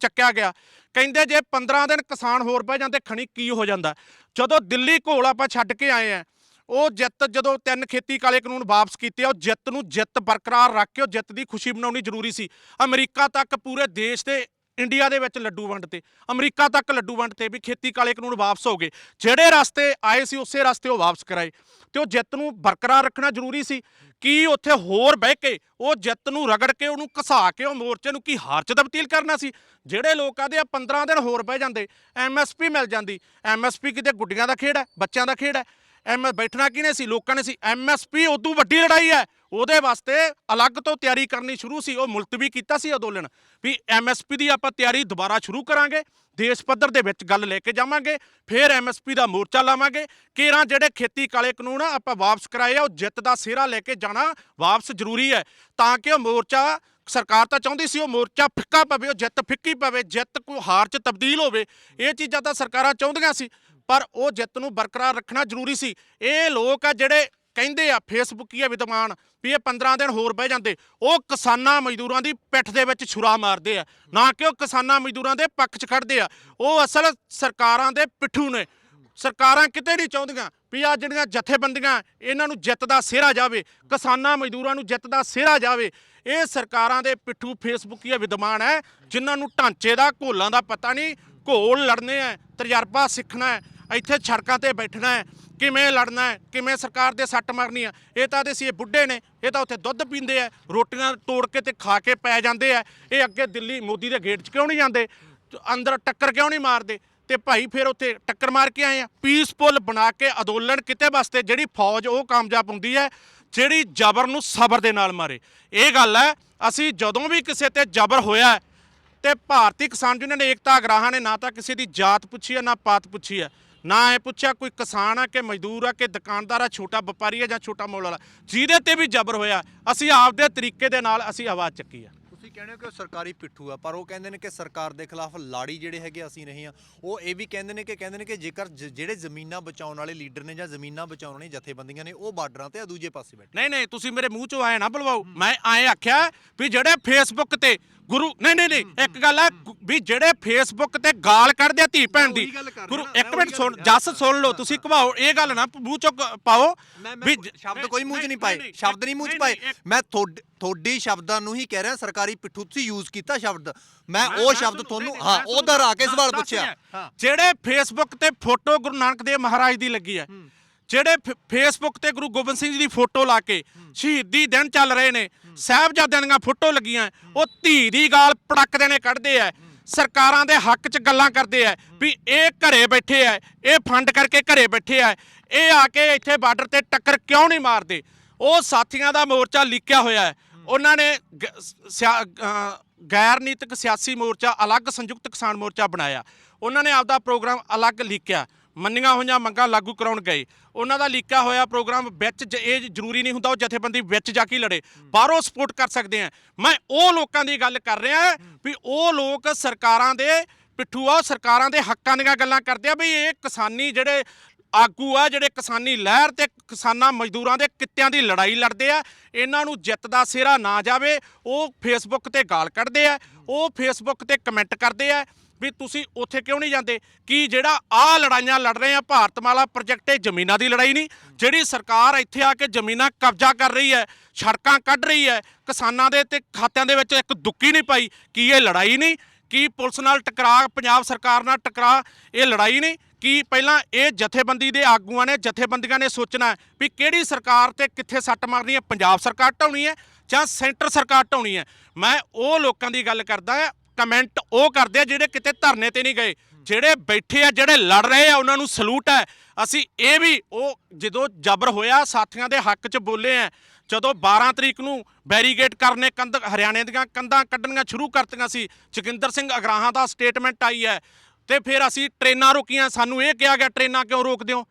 ਚੱਕਿਆ ਗਿਆ, ਕਹਿੰਦੇ ਜੇ 15 ਦਿਨ ਕਿਸਾਨ ਹੋਰ ਪੈ ਜਾਂਦੇ, ਖਣੀ ਕੀ ਹੋ ਜਾਂਦਾ? ਜਦੋਂ ਦਿੱਲੀ ਘੋਲ ਆਪਾਂ ਛੱਡ ਕੇ ਆਏ ਆ ਉਹ ਜਿੱਤ ਜਦੋਂ ਤਿੰਨ ਖੇਤੀ ਕਾਲੇ ਕਾਨੂੰਨ ਵਾਪਸ ਕੀਤੇ ਉਹ ਜਿੱਤ ਨੂੰ ਜਿੱਤ ਬਰਕਰਾਰ ਰੱਖ ਕੇ ਉਹ ਜਿੱਤ ਦੀ ਖੁਸ਼ੀ ਮਨਾਉਣੀ ਜ਼ਰੂਰੀ ਸੀ। ਅਮਰੀਕਾ ਤੱਕ ਪੂਰੇ ਦੇਸ਼ ਦੇ ਇੰਡੀਆ ਦੇ ਵਿੱਚ ਲੱਡੂ ਵੰਡਤੇ ਅਮਰੀਕਾ ਤੱਕ ਲੱਡੂ ਵੰਡਤੇ ਵੀ ਖੇਤੀ ਕਾਲੇ ਕਾਨੂੰਨ ਵਾਪਸ ਹੋ ਗਏ। ਜਿਹੜੇ ਰਸਤੇ ਆਏ ਸੀ, ਉਸੇ ਰਸਤੇ ਉਹ ਵਾਪਸ ਕਰਾਏ। ਤੇ ਉਹ ਜਿੱਤ ਨੂੰ ਬਰਕਰਾਰ ਰੱਖਣਾ ਜ਼ਰੂਰੀ ਸੀ। ਕੀ ਉੱਥੇ ਹੋਰ ਬਹਿ ਕੇ ਉਹ ਜਿੱਤ ਨੂੰ ਰਗੜ ਕੇ, ਉਹਨੂੰ ਘਸਾ ਕੇ ਉਹ ਮੋਰਚੇ ਨੂੰ ਕੀ ਹਾਰ ਚ ਤਬਦੀਲ ਕਰਨਾ ਸੀ? ਜਿਹੜੇ ਲੋਕ ਆਦੇ ਆ 15 ਦਿਨ ਹੋਰ ਬਹਿ ਜਾਂਦੇ ਐਮਐਸਪੀ ਮਿਲ ਜਾਂਦੀ। ਐਮਐਸਪੀ ਕਿਤੇ ਗੁੱਡੀਆਂ ਦਾ ਖੇਡ ਹੈ, ਬੱਚਿਆਂ ਦਾ ਖੇਡ ਹੈ। ਐਮ ਬੈਠਣਾ ਕਿਹਨੇ ਸੀ? ਲੋਕਾਂ ਨੇ ਸੀ। ਐਮਐਸਪੀ ਉਦੋਂ ਵੱਡੀ ਲੜਾਈ ਹੈ। ਉਹਦੇ ਵਾਸਤੇ ਅਲੱਗ ਤੋਂ ਤਿਆਰੀ ਕਰਨੀ ਸ਼ੁਰੂ ਸੀ। ਉਹ ਮੁਲਤਵੀ ਕੀਤਾ ਸੀ ਅੰਦੋਲਨ ਵੀ ਐਮਐਸਪੀ ਦੀ ਆਪਾਂ ਤਿਆਰੀ ਦੁਬਾਰਾ ਸ਼ੁਰੂ ਕਰਾਂਗੇ। ਦੇਸ਼ ਪੱਧਰ ਦੇ ਵਿੱਚ ਗੱਲ ਲੈ ਕੇ ਜਾਵਾਂਗੇ। ਫਿਰ ਐਮਐਸਪੀ ਦਾ ਮੋਰਚਾ ਲਾਵਾਂਗੇ। ਕੇਰਾਂ ਜਿਹੜੇ ਖੇਤੀ ਕਾਲੇ ਕਾਨੂੰਨ ਆ, ਆਪਾਂ ਵਾਪਸ ਕਰਾਏ ਆ, ਉਹ ਜਿੱਤ ਦਾ ਸਿਹਰਾ ਲੈ ਕੇ ਜਾਣਾ ਵਾਪਸ ਜ਼ਰੂਰੀ ਹੈ। ਤਾਂ ਕਿ ਉਹ ਮੋਰਚਾ, ਸਰਕਾਰ ਤਾਂ ਚਾਹੁੰਦੀ ਸੀ ਉਹ ਮੋਰਚਾ ਫਿੱਕਾ ਪਵੇ, ਉਹ ਜਿੱਤ ਫਿੱਕੀ ਪਵੇ, ਜਿੱਤ ਕੋਈ ਹਾਰ 'ਚ ਤਬਦੀਲ ਹੋਵੇ। ਇਹ ਚੀਜ਼ਾਂ ਤਾਂ ਸਰਕਾਰਾਂ ਚਾਹੁੰਦੀਆਂ ਸੀ। ਪਰ ਉਹ ਜਿੱਤ ਨੂੰ ਬਰਕਰਾਰ ਰੱਖਣਾ ਜ਼ਰੂਰੀ ਸੀ। ਇਹ ਲੋਕ ਆ ਜਿਹੜੇ ਕਹਿੰਦੇ ਆ ਫੇਸਬੁੱਕੀਆ ਵਿਦਵਾਨ, ਵੀ ਇਹ 15 ਦਿਨ ਹੋਰ ਬਹਿ ਜਾਂਦੇ। ਉਹ ਕਿਸਾਨਾਂ ਮਜ਼ਦੂਰਾਂ ਦੀ ਪਿੱਠ ਦੇ ਵਿੱਚ ਛੁਰਾ ਮਾਰਦੇ ਆ। ਨਾ ਕਿ ਉਹ ਕਿਸਾਨਾਂ ਮਜ਼ਦੂਰਾਂ ਦੇ ਪੱਖ 'ਚ ਖੜਦੇ ਆ। ਉਹ ਅਸਲ ਸਰਕਾਰਾਂ ਦੇ ਪਿੱਠੂ ਨੇ। ਸਰਕਾਰਾਂ ਕਿਤੇ ਨਹੀਂ ਚਾਹੁੰਦੀਆਂ ਵੀ ਆ ਜਿਹੜੀਆਂ ਜਥੇਬੰਦੀਆਂ, ਇਹਨਾਂ ਨੂੰ ਜਿੱਤ ਦਾ ਸਿਹਰਾ ਜਾਵੇ, ਕਿਸਾਨਾਂ ਮਜ਼ਦੂਰਾਂ ਨੂੰ ਜਿੱਤ ਦਾ ਸਿਹਰਾ ਜਾਵੇ। ਇਹ ਸਰਕਾਰਾਂ ਦੇ ਪਿੱਠੂ ਫੇਸਬੁੱਕੀਆ ਵਿਦਵਾਨ ਹੈ ਜਿਨ੍ਹਾਂ ਨੂੰ ਢਾਂਚੇ ਦਾ, ਘੋਲਾਂ ਦਾ ਪਤਾ ਨਹੀਂ, ਘੋਲ ਲੜਨੇ ਆ ਤਜਰਬਾ ਸਿੱਖਣਾ ਹੈ ਇੱਥੇ ਸੜਕਾਂ ਤੇ ਬੈਠਣਾ ਹੈ ਕਿਵੇਂ ਲੜਨਾ ਹੈ ਕਿਵੇਂ ਸਰਕਾਰ ਦੇ ਸੱਟ ਮਾਰਨੀ ਆ ਇਹ ਤਾਂ ਦੇ ਇਹ ਬੁੱਢੇ ਨੇ ਇਹ ਤਾਂ ਉੱਥੇ ਦੁੱਧ ਪੀਂਦੇ ਆ ਰੋਟੀਆਂ ਤੋੜ ਕੇ ਤੇ ਖਾ ਕੇ ਪੈ ਜਾਂਦੇ ਆ ਇਹ ਅੱਗੇ ਦਿੱਲੀ ਮੋਦੀ ਦੇ ਗੇਟ 'ਚ ਕਿਉਂ ਨਹੀਂ ਜਾਂਦੇ ਅੰਦਰ ਟੱਕਰ ਕਿਉਂ ਨਹੀਂ ਮਾਰਦੇ ਤੇ ਭਾਈ ਫਿਰ ਉੱਥੇ ਟੱਕਰ ਮਾਰ ਕੇ ਆਏ ਆ ਪੀਸਫੁਲ ਬਣਾ ਕੇ ਅੰਦੋਲਨ ਕਿਤੇ ਵਾਸਤੇ ਜਿਹੜੀ ਫੌਜ ਉਹ ਕਾਮਯਾਬ ਹੁੰਦੀ ਹੈ ਜਿਹੜੀ ਜ਼ਬਰ ਨੂੰ ਸਬਰ ਦੇ ਨਾਲ ਮਾਰੇ ਇਹ ਗੱਲ ਹੈ ਅਸੀਂ ਜਦੋਂ ਵੀ ਕਿਸੇ ਤੇ ਜ਼ਬਰ ਹੋਇਆ ਹੈ, ਤੇ ਭਾਰਤੀ ਕਿਸਾਨ ਯੂਨੀਅਨ ਏਕਤਾ ਅਗਰਾਹਾਂ ਨੇ ਨਾ ਤਾਂ ਕਿਸੇ ਦੀ ਜਾਤ ਪੁੱਛੀ ਹੈ ਨਾ ਪਾਤ ਪੁੱਛੀ ਹੈ ਨਾ ਇਹ ਪੁੱਛਿਆ ਕੋਈ ਕਿਸਾਨ ਆ ਕਿ ਮਜ਼ਦੂਰ ਆ ਕਿ ਦੁਕਾਨਦਾਰ ਆ ਛੋਟਾ ਵਪਾਰੀ ਆ ਜਾਂ ਛੋਟਾ ਮੋਲ ਵਾਲਾ? ਜਿਹਦੇ ਤੇ ਵੀ ਜ਼ਬਰ ਹੋਇਆ ਅਸੀਂ ਆਪਦੇ ਤਰੀਕੇ ਦੇ ਨਾਲ ਅਸੀਂ ਆਵਾਜ਼ ਚੱਕੀ ਆ। ਤੁਸੀਂ ਕਹਿੰਦੇ ਹੋ ਕਿ ਉਹ ਸਰਕਾਰੀ ਪਿੱਠੂ ਆ ਪਰ ਉਹ ਕਹਿੰਦੇ ਨੇ ਕਿ ਸਰਕਾਰ ਦੇ ਖਿਲਾਫ ਲਾੜੀ ਜਿਹੜੇ ਹੈਗੇ ਅਸੀਂ ਨਹੀਂ ਆ ਉਹ ਇਹ ਵੀ ਕਹਿੰਦੇ ਨੇ ਕਿ ਕਹਿੰਦੇ ਨੇ ਕਿ ਜੇਕਰ ਜ- ਜਿਹੜੇ ਜ਼ਮੀਨਾਂ ਬਚਾਉਣ ਵਾਲੇ ਲੀਡਰ ਨੇ ਜਾਂ ਜ਼ਮੀਨਾਂ ਬਚਾਉਣ ਵਾਲੀਆਂ ਜਥੇਬੰਦੀਆਂ ਨੇ ਉਹ ਬਾਰਡਰਾਂ ਤੇ ਆ ਦੂਜੇ ਪਾਸੇ ਬੈਠੇ। ਨਹੀਂ ਨਹੀਂ ਤੁਸੀਂ ਮੇਰੇ ਮੂੰਹ ਚੋਂ ਆਏ ਨਾ ਬੁਲਵਾਓ। ਮੈਂ ਆਏ ਆਖਿਆ ਵੀ ਜਿਹੜੇ ਫੇਸਬੁੱਕ ਤੇ ਗੁਰੂ ਨਹੀਂ ਨਹੀਂ ਨਹੀਂ ਇੱਕ ਗੱਲ ਗੁ- ਵੀ ਜਿਹੜੇ ਫੇਸਬੁੱਕ ਤੇ ਗਾਲ ਕੱਢਦੇ ਆ ਧੀ ਭੈਣ ਦੀ। ਗੁਰੂ ਇੱਕ ਮਿੰਟ ਸੁਣ ਜੱਸ ਸੁਣ ਲਓ ਤੁਸੀਂ ਘਵਾਓ ਇਹ ਗੱਲ ਨਾ ਮੂੰਹ ਚੋਂ ਪਾਓ ਵੀ ਸ਼ਬਦ ਕੋਈ ਮੂੰਹ 'ਚ ਨਹੀਂ ਪਾਏ ਸ਼ਬਦ ਨਹੀਂ ਮੂੰਹ 'ਚ ਪਾਏ। ਮੈਂ ਤੁਹਾਡੇ ਤੁਹਾਡੀ ਸ਼ਬਦਾਂ ਨੂੰ ਹੀ ਕਹਿ ਰਿਹਾ ਸਰਕਾਰੀ ਪਿੱਠੂ ਤੁਸੀਂ ਯੂਜ਼ ਕੀਤਾ ਸ਼ਬਦ। ਮੈਂ ਉਹ ਸ਼ਬਦ ਤੁਹਾਨੂੰ- ਹਾਂ ਉਧਰ ਆ ਕੇ ਸਵਾਲ ਪੁੱਛਿਆ। ਜਿਹੜੇ ਫੇਸਬੁੱਕ ਤੇ ਫੋਟੋ ਗੁਰੂ ਨਾਨਕ ਦੇਵ ਮਹਾਰਾਜ ਦੀ ਲੱਗੀ ਹੈ ਜਿਹੜੇ ਫੇਸਬੁੱਕ ਤੇ ਗੁਰੂ ਗੋਬਿੰਦ ਸਿੰਘ ਜੀ ਦੀ ਫੋਟੋ ਲਾ ਕੇ ਸ਼ਹੀਦੀ ਦਿਨ ਚੱਲ ਰਹੇ ਨੇ ਸਾਹਿਬਜ਼ਾਦਿਆਂ ਦੀਆਂ ਫੋਟੋ ਲੱਗੀਆਂ ਉਹ ਧੀ ਦੀ ਗਾਲ ਪੜਕਦੇ ਨੇ ਕੱਢਦੇ ਆ। ਸਰਕਾਰਾਂ ਦੇ ਹੱਕ 'ਚ ਗੱਲਾਂ ਕਰਦੇ ਆ ਵੀ ਇਹ ਘਰੇ ਬੈਠੇ ਆ ਇਹ ਫੰਡ ਕਰਕੇ ਘਰੇ ਬੈਠੇ ਆ ਇਹ ਆ ਕੇ ਇੱਥੇ ਬਾਰਡਰ ਤੇ ਟੱਕਰ ਕਿਉਂ ਨਹੀਂ ਮਾਰਦੇ? ਉਹ ਸਾਥੀਆਂ ਦਾ ਮੋਰਚਾ ਲਿਖਿਆ ਹੋਇਆ ਹੈ ਉਹਨਾਂ ਨੇ ਗ- ਸਿਆ- ਅਹ ਗੈਰ ਨੀਤਿਕ ਸਿਆਸੀ ਮੋਰਚਾ, ਅਲੱਗ ਸੰਯੁਕਤ ਕਿਸਾਨ ਮੋਰਚਾ ਬਣਾਇਆ। ਉਹਨਾਂ ਨੇ ਆਪਦਾ ਪ੍ਰੋਗਰਾਮ ਅਲੱਗ ਲਿਖਿਆ ਮੰਨੀਆਂ ਹੋਈਆਂ ਮੰਗਾਂ ਲਾਗੂ ਕਰਾਉਣ ਗਏ। ਉਹਨਾਂ ਦਾ ਲਿਖਿਆ ਹੋਇਆ ਪ੍ਰੋਗਰਾਮ ਵਿੱਚ ਜ- ਇਹ ਜ਼ਰੂਰੀ ਨਹੀਂ ਹੁੰਦਾ ਉਹ ਜਥੇਬੰਦੀ ਵਿੱਚ ਜਾ ਕੇ ਲੜੇ। ਬਾਹਰੋਂ ਸਪੋਰਟ ਕਰ ਸਕਦੇ ਆ ਮੈਂ ਉਹ ਲੋਕਾਂ ਦੀ ਗੱਲ ਕਰ ਰਿਹਾ ਵੀ ਉਹ ਲੋਕ ਸਰਕਾਰਾਂ ਦੇ ਪਿੱਠੂ ਆ, ਉਹ ਸਰਕਾਰਾਂ ਦੇ ਹੱਕਾਂ ਦੀਆਂ ਗੱਲਾਂ ਕਰਦੇ ਆ ਵੀ ਇਹ ਕਿਸਾਨੀ ਜਿਹੜੇ ਆਗੂ ਆ, ਜਿਹੜੇ ਕਿਸਾਨੀ ਲਹਿਰ ਤੇ ਕਿਸਾਨਾਂ ਮਜ਼ਦੂਰਾਂ ਦੇ ਕਿੱਤਿਆਂ ਦੀ ਲੜਾਈ ਲੜਦੇ ਆ, ਇਹਨਾਂ ਨੂੰ ਜਿੱਤ ਦਾ ਸਿਹਰਾ ਨਾ ਜਾਵੇ, ਉਹ ਫੇਸਬੁੱਕ ਤੇ ਗਾਲ ਕੱਢਦੇ ਆ, ਉਹ ਫੇਸਬੁੱਕ ਤੇ ਕਮੈਂਟ ਕਰਦੇ ਆ ਵੀ ਤੁਸੀਂ ਉੱਥੇ ਕਿਉਂ ਨਹੀਂ ਜਾਂਦੇ? ਕੀ ਜਿਹੜਾ ਆ ਲੜਾਈਆਂ ਲੜ ਰਹੇ ਆ ਭਾਰਤਮਾਲਾ ਪ੍ਰੋਜੈਕਟ ਇਹ ਜ਼ਮੀਨਾਂ ਦੀ ਲੜਾਈ ਨਹੀਂ। ਜਿਹੜੀ ਸਰਕਾਰ ਇੱਥੇ ਆ ਕੇ ਜ਼ਮੀਨਾਂ ਕਬਜ਼ਾ ਕਰ ਰਹੀ ਹੈ, ਸੜਕਾਂ ਕੱਢ ਰਹੀ ਹੈ, ਕਿਸਾਨਾਂ ਦੇ ਤੇ ਖਾਤਿਆਂ ਦੇ ਵਿੱਚ ਇੱਕ ਦੁੱਕੀ ਨਹੀਂ ਪਾਈ, ਕੀ ਇਹ ਲੜਾਈ ਨਹੀਂ? ਕੀ ਪੁਲਿਸ ਨਾਲ ਟਕਰਾ, ਪੰਜਾਬ ਸਰਕਾਰ ਨਾਲ ਟਕਰਾ, ਇਹ ਲੜਾਈ ਨਹੀਂ? ਕੀ ਪਹਿਲਾਂ ਇਹ ਜਥੇਬੰਦੀ ਦੇ ਆਗੂਆਂ ਨੇ, ਜਥੇਬੰਦੀਆਂ ਨੇ ਸੋਚਣਾ ਵੀ ਕਿਹੜੀ ਸਰਕਾਰ ਤੇ ਕਿੱਥੇ ਸੱਟ ਮਾਰਨੀ ਹੈ? ਪੰਜਾਬ ਸਰਕਾਰ ਢਾਉਣੀ ਹੈ ਜਾਂ ਸੈਂਟਰ ਸਰਕਾਰ ਢਾਉਣੀ ਹੈ? ਮੈਂ ਉਹ ਲੋਕਾਂ ਦੀ ਗੱਲ ਕਰਦਾ ਕਮੈਂਟ ਉਹ ਕਰਦੇ ਆ ਜਿਹੜੇ ਕਿਤੇ ਧਰਨੇ ਤੇ ਨਹੀਂ ਗਏ। ਜਿਹੜੇ ਬੈਠੇ ਆ, ਜਿਹੜੇ ਲੜ ਰਹੇ ਆ, ਉਹਨਾਂ ਨੂੰ ਸਲੂਟ ਹੈ ਅਸੀਂ ਇਹ ਵੀ ਉਹ ਜਦੋਂ ਜਬਰ ਹੋਇਆ, ਸਾਥੀਆਂ ਦੇ ਹੱਕ 'ਚ ਬੋਲੇ ਆ। ਜਦੋਂ 12 ਤਰੀਕ ਨੂੰ ਬੈਰੀਗੇਟ ਕਰਨੇ ਕੰਧ, ਹਰਿਆਣੇ ਦੀਆਂ ਕੰਧਾਂ ਕੱਢਣੀਆਂ ਸ਼ੁਰੂ ਕਰਤੀਆਂ ਸੀ, ਜੋਗਿੰਦਰ ਸਿੰਘ ਅਗਰਾਹਾਂ ਦਾ ਸਟੇਟਮੈਂਟ ਆਈ ਹੈ। ਤੇ ਫਿਰ ਅਸੀਂ ਟ੍ਰੇਨਾਂ ਰੋਕੀਆਂ, ਸਾਨੂੰ ਇਹ ਕਿਹਾ ਗਿਆ, ਟ੍ਰੇਨਾਂ ਕਿਉਂ ਰੋਕਦੇ ਹੋ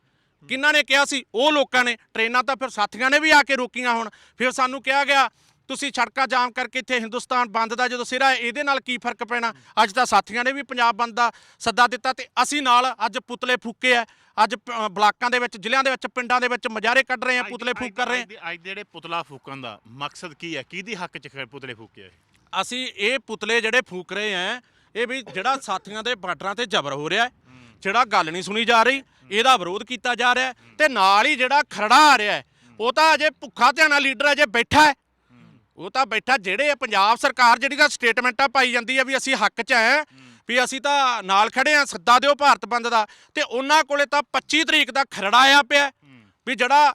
ਕਿਹਨਾਂ ਨੇ ਕਿਹਾ ਸੀ? ਉਹ ਲੋਕਾਂ ਨੇ। ਟ੍ਰੇਨਾਂ ਤਾਂ ਫਿਰ ਸਾਥੀਆਂ ਨੇ ਵੀ ਆ ਕੇ ਰੋਕੀਆਂ ਹੁਣ। ਫਿਰ ਸਾਨੂੰ ਕਿਹਾ ਗਿਆ ਤੁਸੀਂ ਸੜਕਾਂ ਜਾਮ ਕਰਕੇ ਇੱਥੇ ਹਿੰਦੁਸਤਾਨ ਬੰਦ ਦਾ ਜਦੋਂ ਸਿਰਾ ਹੈ, ਇਹਦੇ ਨਾਲ ਕੀ ਫ਼ਰਕ ਪੈਣਾ? ਅੱਜ ਤਾਂ ਸਾਥੀਆਂ ਨੇ ਵੀ ਪੰਜਾਬ ਬੰਦ ਦਾ ਸੱਦਾ ਦਿੱਤਾ ਤੇ ਅਸੀਂ ਨਾਲ ਅੱਜ ਪੁਤਲੇ ਫੂਕੇ ਆ। ਅੱਜ ਬਲਾਕਾਂ ਦੇ ਵਿੱਚ ਜ਼ਿਲ੍ਹਿਆਂ ਦੇ ਵਿੱਚ ਪਿੰਡਾਂ ਦੇ ਵਿੱਚ ਮਜਾਰੇ ਕੱਢ ਰਹੇ ਆ ਪੁਤਲੇ ਫੂਕ ਕਰ ਰਹੇ। ਆ ਅੱਜ ਜਿਹੜੇ ਪੁਤਲਾ ਫੂਕਣ ਦਾ ਮਕਸਦ ਕੀ ਹੈ? ਕਿਹਦੀ ਹੱਕ 'ਚ ਪੁਤਲੇ ਫੂਕੇ ਆ? ਅਸੀਂ ਇਹ ਪੁਤਲੇ ਜਿਹੜੇ ਫੂਕ ਰਹੇ ਆ ਇਹ ਵੀ ਜਿਹੜਾ ਸਾਥੀਆਂ ਦੇ ਬਾਰਡਰਾਂ ਤੇ ਜ਼ਬਰ ਹੋ ਰਿਹਾ ਹੈ ਜਿਹੜਾ ਗੱਲ ਨਹੀਂ ਸੁਣੀ ਜਾ ਰਹੀ ਇਹਦਾ ਵਿਰੋਧ ਕੀਤਾ ਜਾ ਰਿਹਾ ਤੇ ਨਾਲ ਹੀ ਜਿਹੜਾ ਖਰੜਾ ਆ ਰਿਹਾ ਉਹ ਤਾਂ ਅਜੇ ਭੁੱਖਾ ਧਿਆਨਾ ਲੀਡਰ ਅਜੇ ਬੈਠਾ ਹੈ। ਉਹ ਤਾਂ ਬੈਠਾ, ਜਿਹੜੇ ਪੰਜਾਬ ਸਰਕਾਰ ਜਿਹੜੀ ਦਾ ਸਟੇਟਮੈਂਟਾਂ ਪਾਈ ਜਾਂਦੀ ਆ ਵੀ ਅਸੀਂ ਹੱਕ 'ਚ ਹੈ ਵੀ ਅਸੀਂ ਤਾਂ ਨਾਲ ਖੜੇ ਆ, ਸੱਦਾ ਦਿਓ ਭਾਰਤ ਬੰਦ ਦਾ, ਤੇ ਉਹਨਾਂ ਕੋਲੇ ਤਾਂ 25 ਤਰੀਕ ਦਾ ਖਰੜਾ ਆਇਆ ਪਿਆ। ਵੀ ਜਿਹੜਾ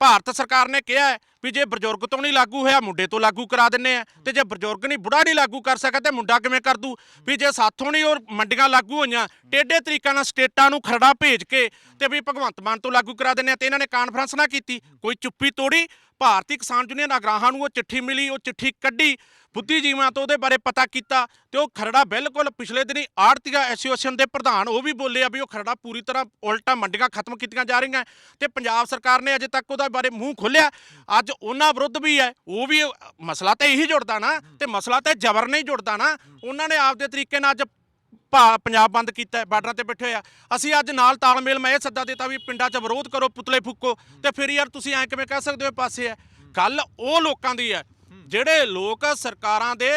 ਭਾਰਤ ਸਰਕਾਰ ਨੇ ਕਿਹਾ ਵੀ ਜੇ ਬਜ਼ੁਰਗ ਤੋਂ ਨਹੀਂ ਲਾਗੂ ਹੋਇਆ, ਮੁੰਡੇ ਤੋਂ ਲਾਗੂ ਕਰਾ ਦਿੰਨੇ ਆ, ਤੇ ਜੇ ਬਜ਼ੁਰਗ ਨਹੀਂ, ਬੁੜਾ ਨਹੀਂ ਲਾਗੂ ਕਰ ਸਕਦਾ, ਤੇ ਮੁੰਡਾ ਕਿਵੇਂ ਕਰ ਦੂ? ਵੀ ਜੇ ਸਾਥੋਂ ਨਹੀਂ ਔਰ ਮੰਡੀਆਂ ਲਾਗੂ ਹੋਈਆਂ, ਟੇਢੇ ਤਰੀਕਾਂ ਨਾਲ ਸਟੇਟਾਂ ਨੂੰ ਖਰੜਾ ਭੇਜ ਕੇ ਤੇ ਵੀ ਭਗਵੰਤ ਮਾਨ ਤੋਂ ਲਾਗੂ ਕਰਾ ਦਿੰਨੇ ਆ, ਤੇ ਇਹਨਾਂ ਨੇ ਕਾਨਫਰੰਸ ਨਾ ਕੀਤੀ, ਕੋਈ ਚੁੱਪੀ ਤੋੜੀ ਭਾਰਤੀ ਕਿਸਾਨ ਯੂਨੀਅਨ ਅਗਰਾਹਾਂ ਨੂੰ ਉਹ ਚਿੱਠੀ ਮਿਲੀ, ਉਹ ਚਿੱਠੀ ਕੱਢੀ, ਬੁੱਧੀਜੀਵਾਂ ਤੋਂ ਉਹਦੇ ਬਾਰੇ ਪਤਾ ਕੀਤਾ ਤੇ ਉਹ ਖਰੜਾ ਬਿਲਕੁਲ ਪਿਛਲੇ ਦਿਨੀ ਆੜਤੀਆ ਐਸੋਸੀਏਸ਼ਨ ਦੇ ਪ੍ਰਧਾਨ ਉਹ ਵੀ ਬੋਲੇ ਆ ਵੀ ਉਹ ਖਰੜਾ ਪੂਰੀ ਤਰ੍ਹਾਂ ਉਲਟਾ ਮੰਡੀਆਂ ਖਤਮ ਕੀਤੀਆਂ ਜਾ ਰਹੀਆਂ ਤੇ ਪੰਜਾਬ ਸਰਕਾਰ ਨੇ ਅਜੇ ਤੱਕ ਉਹਦਾ ਬਾਰੇ ਮੂੰਹ ਖੋਲਿਆ ਅੱਜ ਉਹਨਾਂ ਵਿਰੁੱਧ ਵੀ ਹੈ, ਉਹ ਵੀ ਮਸਲਾ ਤਾਂ ਇਹੀ ਜੁੜਦਾ ਨਾ ਤੇ ਮਸਲਾ ਤਾਂ ਜ਼ਬਰ ਨਹੀਂ ਜੁੜਦਾ ਨਾ। ਉਹਨਾਂ ਨੇ ਆਪਦੇ ਤਰੀਕੇ ਨਾਲ ਅੱਜ ਪੰਜਾਬ ਬੰਦ ਕੀਤਾ ਹੈ, ਬਾਰਡਰਾਂ ਤੇ ਬੈਠੇ ਆ। ਅਸੀਂ ਅੱਜ ਨਾਲ ਤਾਲਮੇਲ ਮੈਂ ਇਹ ਸੱਦਾ ਦਿੱਤਾ ਵੀ ਪਿੰਡਾਂ 'ਚ ਵਿਰੋਧ ਕਰੋ ਪੁਤਲੇ ਫੂਕੋ ਤੇ ਫਿਰ ਯਾਰ ਤੁਸੀਂ ਐਂ ਕਿਵੇਂ ਕਹਿ ਸਕਦੇ ਹੋ ਇਹ ਪਾਸੇ ਹੈ। ਗੱਲ ਉਹ ਲੋਕਾਂ ਦੀ ਹੈ ਜਿਹੜੇ ਲੋਕ ਸਰਕਾਰਾਂ ਦੇ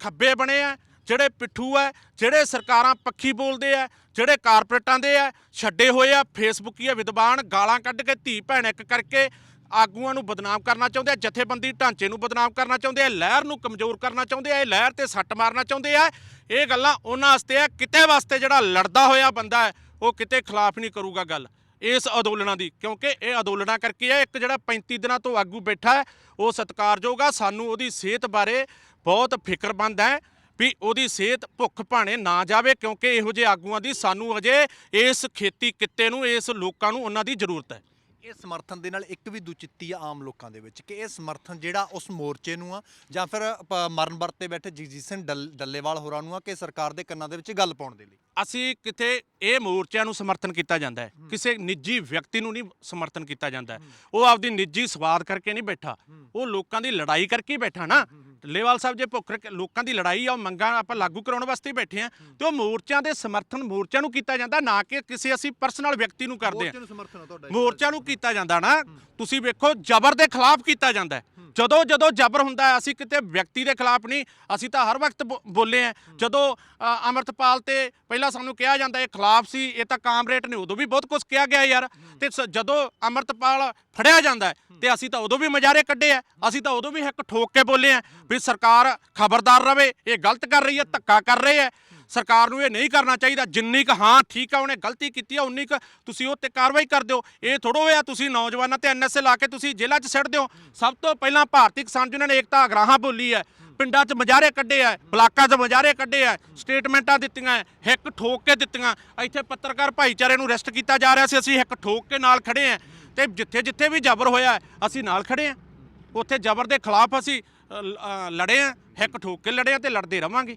ਖੱਬੇ ਬਣੇ ਆ ਜਿਹੜੇ ਪਿੱਠੂ ਆ ਜਿਹੜੇ ਸਰਕਾਰਾਂ ਪੱਖੀ ਬੋਲਦੇ ਆ ਜਿਹੜੇ ਕਾਰਪੋਰੇਟਾਂ ਦੇ ਆ ਛੱਡੇ ਹੋਏ ਆ ਫੇਸਬੁੱਕੀ ਫੇਸਬੁੱਕੀਏ ਵਿਦਵਾਨ ਗਾਲਾਂ ਕੱਢ ਕੇ ਧੀ ਭੈਣ ਇੱਕ ਕਰਕੇ ਆਗੂਆਂ ਨੂੰ ਬਦਨਾਮ ਕਰਨਾ ਚਾਹੁੰਦੇ ਆ, ਜਥੇਬੰਦੀ ਢਾਂਚੇ ਨੂੰ ਬਦਨਾਮ ਕਰਨਾ ਚਾਹੁੰਦੇ ਆ, ਲਹਿਰ ਨੂੰ ਕਮਜ਼ੋਰ ਕਰਨਾ ਚਾਹੁੰਦੇ ਆ, ਇਹ ਲਹਿਰ ਤੇ ਸੱਟ ਮਾਰਨਾ ਚਾਹੁੰਦੇ ਆ। ਇਹ ਗੱਲਾਂ ਉਹਨਾਂ ਵਾਸਤੇ ਆ, ਕਿਤੇ ਵਾਸਤੇ ਜਿਹੜਾ ਲੜਦਾ ਹੋਇਆ ਬੰਦਾ ਹੈ, ਉਹ ਕਿਤੇ ਖਿਲਾਫ ਨਹੀਂ ਕਰੂਗਾ ਗੱਲ ਇਸ ਅੰਦੋਲਨਾਂ ਦੀ, ਕਿਉਂਕਿ ਇਹ ਅੰਦੋਲਨਾਂ ਕਰਕੇ ਹੈ ਇੱਕ ਜਿਹੜਾ 35 ਦਿਨਾਂ ਤੋਂ ਆਗੂ ਬੈਠਾ ਹੈ, ਉਹ ਸਤਿਕਾਰਯੋਗ ਆ, ਸਾਨੂੰ ਉਹਦੀ ਸਿਹਤ ਬਾਰੇ ਬਹੁਤ ਫਿਕਰਮੰਦ ਹੈ ਵੀ ਉਹਦੀ ਸਿਹਤ ਭੁੱਖ ਭਾਣੇ ਨਾ ਜਾਵੇ, ਕਿਉਂਕਿ ਇਹੋ ਜਿਹੇ ਆਗੂਆਂ ਦੀ ਸਾਨੂੰ ਅਜੇ ਇਸ ਖੇਤੀ ਕਿੱਤੇ ਨੂੰ, ਇਸ ਲੋਕਾਂ ਨੂੰ ਉਹਨਾਂ ਦੀ ਜ਼ਰੂਰਤ ਹੈ। ਇਹ ਸਮਰਥਨ ਦੇ ਨਾਲ ਇੱਕ ਵੀ ਦੁਚਿੱਤੀ ਆ ਆਮ ਲੋਕਾਂ ਦੇ ਵਿੱਚ ਕਿ ਇਹ ਸਮਰਥਨ ਜਿਹੜਾ ਉਸ ਮੋਰਚੇ ਨੂੰ ਆ ਜਾਂ ਫਿਰ ਪ- ਮਰਨ ਵਰਤ ਤੇ ਬੈਠੇ ਜਗਜੀਤ ਸਿੰਘ ਡੱਲ- ਡੱਲੇਵਾਲ ਹੋਰਾਂ ਨੂੰ ਆ ਕਿ ਸਰਕਾਰ ਦੇ ਕੰਨਾਂ ਦੇ ਵਿੱਚ ਗੱਲ ਪਾਉਣ ਦੇ ਲਈ? ਅਸੀਂ ਕਿਤੇ ਇਹ ਮੋਰਚਿਆਂ ਨੂੰ ਸਮਰਥਨ ਕੀਤਾ ਜਾਂਦਾ ਹੈ। ਕਿਸੇ ਨਿੱਜੀ ਵਿਅਕਤੀ ਨੂੰ ਨਹੀਂ ਸਮਰਥਨ ਕੀਤਾ ਜਾਂਦਾ ਹੈ। ਉਹ ਆਪਦੀ ਨਿੱਜੀ ਸਵਾਦ ਕਰਕੇ ਨਹੀਂ ਬੈਠਾ। ਉਹ ਲੋਕਾਂ ਦੀ ਲੜਾਈ ਕਰਕੇ ਹੀ ਬੈਠਾ ਨਾ। ਢਿੱਲੇਵਾਲ ਸਾਹਿਬ ਜੇ ਭੁੱਖ ਲੋਕਾਂ ਦੀ ਲੜਾਈ ਆ ਉਹ ਮੰਗਾਂ ਆਪਾਂ ਲਾਗੂ ਕਰਾਉਣ ਵਾਸਤੇ ਹੀ ਬੈਠੇ ਆ। ਤੇ ਉਹ ਮੋਰਚਿਆਂ ਦੇ ਸਮਰਥਨ ਮੋਰਚਿਆਂ ਨੂੰ ਕੀਤਾ ਜਾਂਦਾ ਨਾ ਕਿ ਕਿਸੇ ਅਸੀਂ ਪਰਸਨਲ ਵਿਅਕਤੀ ਨੂੰ ਕਰਦੇ ਆ। ਨੂੰ ਸਮਰਥਨ ਆ ਤੁਹਾਡਾ ਮੋਰਚਾ ਨੂੰ ਕੀਤਾ ਜਾਂਦਾ ਨਾ। ਤੁਸੀਂ ਵੇਖੋ ਜ਼ਬਰ ਦੇ ਖਿਲਾਫ ਕੀਤਾ ਜਾਂਦਾ ਹੈ। ਜਦੋਂ ਜਦੋਂ ਜ਼ਬਰ ਹੁੰਦਾ ਹੈ ਅਸੀਂ ਕਿਤੇ ਵਿਅਕਤੀ ਦੇ ਖਿਲਾਫ ਨਹੀਂ ਅਸੀਂ ਤਾਂ ਹਰ ਵਕਤ ਬੋ- ਬੋਲੇ ਆ। ਜਦੋਂ ਅ, ਅਮਰਤਪਾਲ ਤੇ ਪਹਿਲਾਂ ਸਾਨੂੰ ਕਿਹਾ ਜਾਂਦਾ ਇਹ ਖਿਲਾਫ ਸੀ ਇਹ ਤਾਂ ਕਾਮਰੇਟ ਨੇ ਉਦੋਂ ਵੀ ਬਹੁਤ ਕੁਝ ਕਿਹਾ ਗਿਆ ਯਾਰ। ਤੇ ਸ- ਜਦੋਂ ਅਮਰਤਪਾਲ ਫੜਿਆ ਜਾਂਦਾ ਹੈ, ਤੇ ਅਸੀਂ ਤਾਂ ਉਦੋਂ ਵੀ ਮਜਾਰੇ ਕੱਢੇ ਆ। ਅਸੀਂ ਤਾਂ ਉਦੋਂ ਵੀ ਇੱਕ ਠੋਕ ਕੇ ਬੋਲੇ ਆ। ਵੀ ਸਰਕਾਰ ਖਬਰਦਾਰ ਰਵੇ ਇਹ ਗਲਤ ਕਰ ਰਹੀ ਹੈ ਧੱਕਾ ਕਰ ਰਹੇ ਹੈ। ਸਰਕਾਰ ਨੂੰ ਇਹ ਨਹੀਂ ਕਰਨਾ ਚਾਹੀਦਾ ਜਿੰਨੀ ਕੁ ਹਾਂ ਠੀਕ ਆ ਉਹਨੇ ਗਲਤੀ ਕੀਤੀ ਆ ਉਨੀ ਕੁ ਤੁਸੀਂ ਉਹ ਤੇ ਕਾਰਵਾਈ ਕਰ ਦਿਓ। ਇਹ ਥੋੜੋ ਹੋਇਆ ਤੁਸੀਂ ਨੌਜਵਾਨਾਂ ਤੇ ਐਨਐਸਏ ਲਾ ਕੇ ਤੁਸੀਂ ਜੇਲ੍ਹਾਂ 'ਚ ਸਿੱਟ ਦਿਓ। ਸਭ ਤੋਂ ਪਹਿਲਾਂ ਭਾਰਤੀ ਕਿਸਾਨ ਯੂਨੀਅਨ ਨੇ ਏਕਤਾ ਅਗਰਾਹਾਂ ਬੋਲੀ ਹੈ। ਪਿੰਡਾਂ 'ਚ ਮਜਾਰੇ ਕੱਢੇ ਆ ਬਲਾਕਾਂ 'ਚ ਮਜਾਰੇ ਕੱਢੇ ਆ ਸਟੇਟਮੈਂਟਾਂ ਦਿੱਤੀਆਂ ਹੈ, ਹਿੱਕ ਠੋਕ ਕੇ ਦਿੱਤੀਆਂ। ਇੱਥੇ ਪੱਤਰਕਾਰ ਭਾਈਚਾਰੇ ਨੂੰ ਅਰੈਸਟ ਕੀਤਾ ਜਾ ਰਿਹਾ ਸੀ ਅਸੀਂ ਹਿੱਕ ਠੋਕ ਕੇ ਨਾਲ ਖੜੇ ਆ ਤੇ ਜਿੱਥੇ ਜਿੱਥੇ ਵੀ ਜ਼ਬਰ ਹੋਇਆ ਅਸੀਂ ਨਾਲ ਖੜੇ ਆ ਉੱਥੇ ਜ਼ਬਰ ਦੇ ਖਿਲਾਫ ਅਸੀਂ ਲੜੇ ਆ ਹਿੱਕ ਠੋਕ ਕੇ ਲੜੇ ਆ ਤੇ ਲੜਦੇ ਰਵਾਂਗੇ।